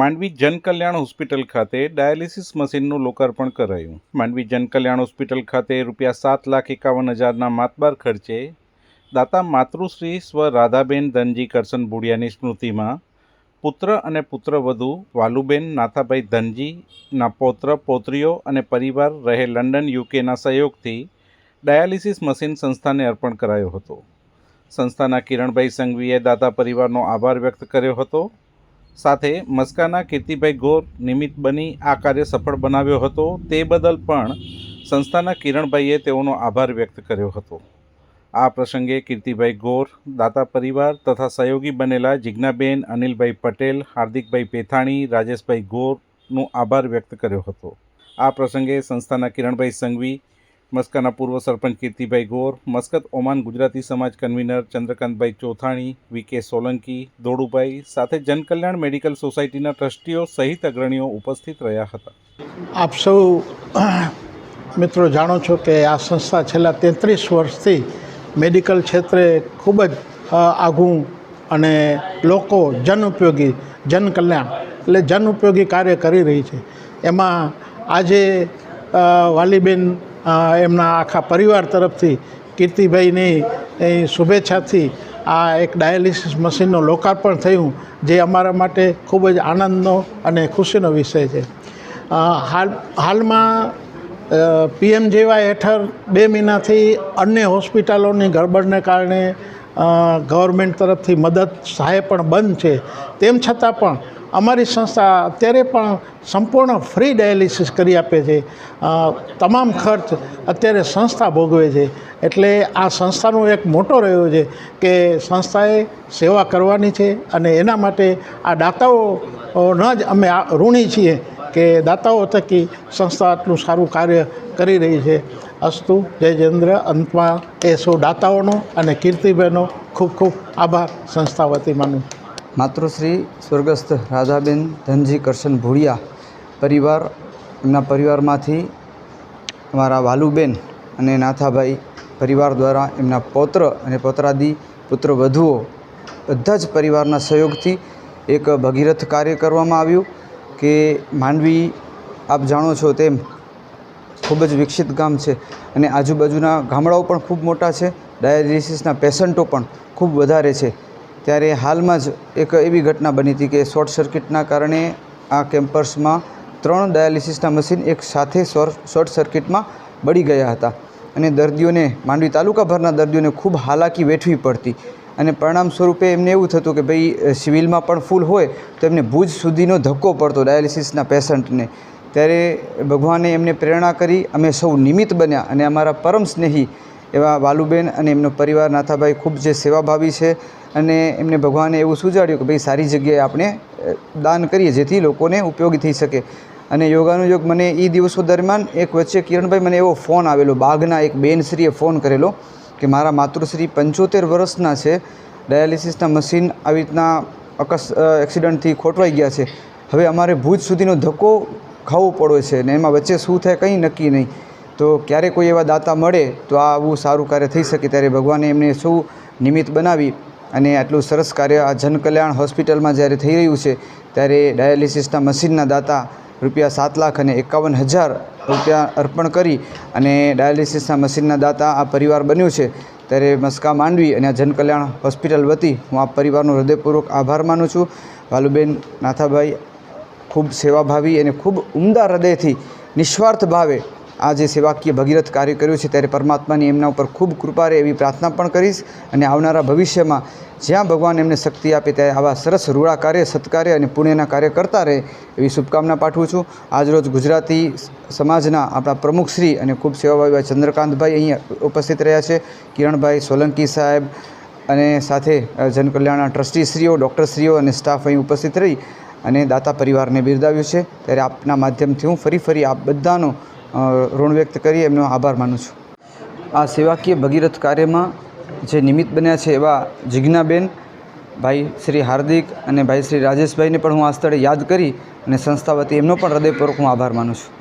માંડવી જનકલ્યાણ hospital ખાતે dialysis મશીનનું લોકાર્પણ કરાયું. માંડવી જનકલ્યાણ હોસ્પિટલ ખાતે રૂપિયા સાત લાખ એકાવન હજારના માતબાર ખર્ચે દાતા માતૃશ્રી સ્વ રાધાબેન ધનજી કરશન બુડિયાની સ્મૃતિમાં પુત્ર અને પુત્રવધુ વાલુબેન, નાથાભાઈ ધનજીના પૌત્ર, પૌત્રીઓ અને પરિવાર રહે લંડન યુકેના સહયોગથી ડાયાલિસિસ મશીન સંસ્થાને અર્પણ કરાયો હતો. સંસ્થાના કિરણભાઈ સંઘવીએ દાતા પરિવારનો આભાર વ્યક્ત કર્યો હતો. સાથે મસ્કાના કીર્તિભાઈ ગોર નિમિત્ત બની આ કાર્ય સફળ બનાવ્યો હતો. તે બદલ પણ સંસ્થાના કિરણભાઈએ તેઓનો આભાર વ્યક્ત કર્યો હતો. આ પ્રસંગે કીર્તિભાઈ ગોર, દાતા પરિવાર તથા સહયોગી બનેલા જિજ્ઞાબેન, અનિલભાઈ પટેલ, હાર્દિકભાઈ પેથાણી, રાજેશભાઈ ગોરનો આભાર વ્યક્ત કર્યો હતો. આ પ્રસંગે સંસ્થાના કિરણભાઈ સંઘવી મસ્કાના પૂર્વ sarpanch Kirtibhai Gor, Muscat Oman Gujarati Samaj convener Chandrakantbhai Chothani VK Solanki, Dodubhai સાથે જનકલ્યાણ મેડિકલ સોસાયટીના ટ્રસ્ટીઓ સહિત અગ્રણીઓ ઉપસ્થિત રહ્યા હતા. આપ સૌ મિત્રો જાણો છો કે આ સંસ્થા છેલ્લા તેત્રીસ વર્ષથી મેડિકલ ક્ષેત્રે ખૂબ જ આઘું અને લોકો જનઉપયોગી, જનકલ્યાણ એટલે જનઉપયોગી કાર્ય કરી રહી છે. એમાં આજે વાલીબેન એમના આખા પરિવાર તરફથી કીર્તિભાઈની એ શુભેચ્છાથી આ એક ડાયાલિસિસ મશીનનું લોકાર્પણ થયું, જે અમારા માટે ખૂબ જ આનંદનો અને ખુશીનો વિષય છે. હાલ, હાલમાં પીએમજેવાય હેઠળ બે મહિનાથી અન્ય હોસ્પિટલોની ગડબડને કારણે ગવર્મેન્ટ તરફથી મદદ, સહાય પણ બંધ છે. તેમ છતાં પણ અમારી સંસ્થા અત્યારે પણ સંપૂર્ણ ફ્રી ડાયાલિસિસ કરી આપે છે. તમામ ખર્ચ અત્યારે સંસ્થા ભોગવે છે. એટલે આ સંસ્થાનો એક મોટો રહ્યો છે કે સંસ્થાએ સેવા કરવાની છે અને એના માટે આ દાતાઓનો જ અમે ઋણી છીએ કે દાતાઓ થકી સંસ્થા આટલું સારું કાર્ય કરી રહી છે. અસ્તુ, જય જયેન્દ્ર અંતમાં એ સૌ દાતાઓનો અને કીર્તિબેનનો ખૂબ ખૂબ આભાર સંસ્થા વતી માનું માતૃશ્રી સ્વર્ગસ્થ રાધાબેન ધનજી કરશન ભૂળિયા પરિવાર, એમના પરિવારમાંથી અમારા વાલુબેન અને નાથાભાઈ પરિવાર દ્વારા એમના પૌત્ર અને પૌત્રાદી પુત્ર વધુઓ બધા જ પરિવારના સહયોગથી એક ભગીરથ કાર્ય કરવામાં આવ્યું કે માંડવી, આપ જાણો છો તેમ ખૂબ જ વિકસિત ગામ છે અને આજુબાજુના ગામડાઓ પણ ખૂબ મોટા છે, ડાયાલિસિસના પેશન્ટો પણ ખૂબ વધારે છે. ત્યારે હાલમાં જ એક એવી ઘટના બની હતી કે શોર્ટ સર્કિટના કારણે આ કેમ્પસમાં ત્રણ ડાયાલિસિસના મશીન એક સાથે શોર્ટ સર્કિટમાં બળી ગયા હતા. અને દર્દીઓને, માંડવી તાલુકાભરના દર્દીઓને ખૂબ હાલાકી વેઠવી પડતી. અને પરિણામ સ્વરૂપે એમને એવું થતું કે ભાઈ સિવિલમાં પણ ફૂલ હોય, તો એમને ભુજ સુધીનો ધક્કો પડતો ડાયાલિસિસના પેશન્ટને. ત્યારે ભગવાને એમને પ્રેરણા કરી, અમે સૌ નિમિત્ત બન્યા અને અમારા પરમ સ્નેહી એવા વાલુબેન અને એમનો પરિવાર નાથાભાઈ ખૂબ જે સેવાભાવી છે અને એમને ભગવાને એવું સુજાડ્યું કે ભાઈ સારી જગ્યાએ આપણે દાન કરીએ જેથી લોકોને ઉપયોગી થઈ શકે. અને યોગાનુયોગ મને એ દિવસો દરમિયાન એક વચ્ચે કિરણભાઈ મને એવો ફોન આવેલો, બાગના એક બેનશ્રીએ ફોન કરેલો કે મારા માતૃશ્રી પંચોતેર વર્ષના છે, ડાયાલિસિસના મશીન આવી રીતના અકસ એક્સિડન્ટથી ખોટવાઈ ગયા છે. હવે અમારે ભુજ સુધીનો ધક્કો ખાવો પડ્યો છે ને એમાં વચ્ચે શું થાય કંઈ નક્કી નહીં. તો ક્યારે કોઈ એવા દાતા મળે તો આ આવું સારું કાર્ય થઈ શકે ત્યારે ભગવાને એમને શું નિમિત્ત બનાવી અને આટલું સરસ કાર્ય આ જનકલ્યાણ હોસ્પિટલમાં જ્યારે થઈ રહ્યું છે, ત્યારે ડાયાલિસિસના મશીનના દાતા રૂપિયા સાત લાખ અને એકાવન હજાર રૂપિયા અર્પણ કરી અને ડાયાલિસિસના મશીનના દાતા આ પરિવાર બન્યું છે. ત્યારે મસ્કા માંડવી અને આ જનકલ્યાણ હોસ્પિટલ વતી હું આ પરિવારનો હૃદયપૂર્વક આભાર માનું છું. વાલુબેન નાથાભાઈ ખૂબ સેવાભાવી અને ખૂબ ઉમદા હૃદયથી નિસ્વાર્થ ભાવે આ જે સેવાકીય ભગીરથ કાર્ય કર્યું છે ત્યારે પરમાત્માની એમના ઉપર ખૂબ કૃપા રહે એવી પ્રાર્થના પણ કરીશ અને આવનારા ભવિષ્યમાં જ્યાં ભગવાન એમને શક્તિ આપે ત્યારે આવા સરસ રૂળા કાર્ય સત્કાર્ય અને પુણ્યના કાર્ય કરતા રહે એવી શુભકામના પાઠવું છું. આજરોજ ગુજરાતી સમાજના આપણા પ્રમુખશ્રી અને ખૂબ સેવાભાવી ચંદ્રકાંતભાઈ અહીંયા ઉપસ્થિત રહ્યા છે. કિરણભાઈ સોલંકી સાહેબ અને સાથે જનકલ્યાણના ટ્રસ્ટીશ્રીઓ ડૉક્ટરશ્રીઓ અને સ્ટાફ અહીં ઉપસ્થિત રહી અને દાતા પરિવારને બિરદાવ્યું છે. ત્યારે આપના માધ્યમથી હું ફરી ફરી આપ બધાનો ઋણ વ્યક્ત કરી એમનો આભાર માનું છું. આ સેવાકીય ભગીરથ કાર્યમાં જે નિમિત્ત બન્યા છે એવા જિજ્ઞાબેન, ભાઈ શ્રી હાર્દિક અને ભાઈ શ્રી રાજેશભાઈને પણ હું આ સ્થળે યાદ કરી અને સંસ્થા વતી એમનો પણ હૃદયપૂર્વક હું આભાર માનું છું.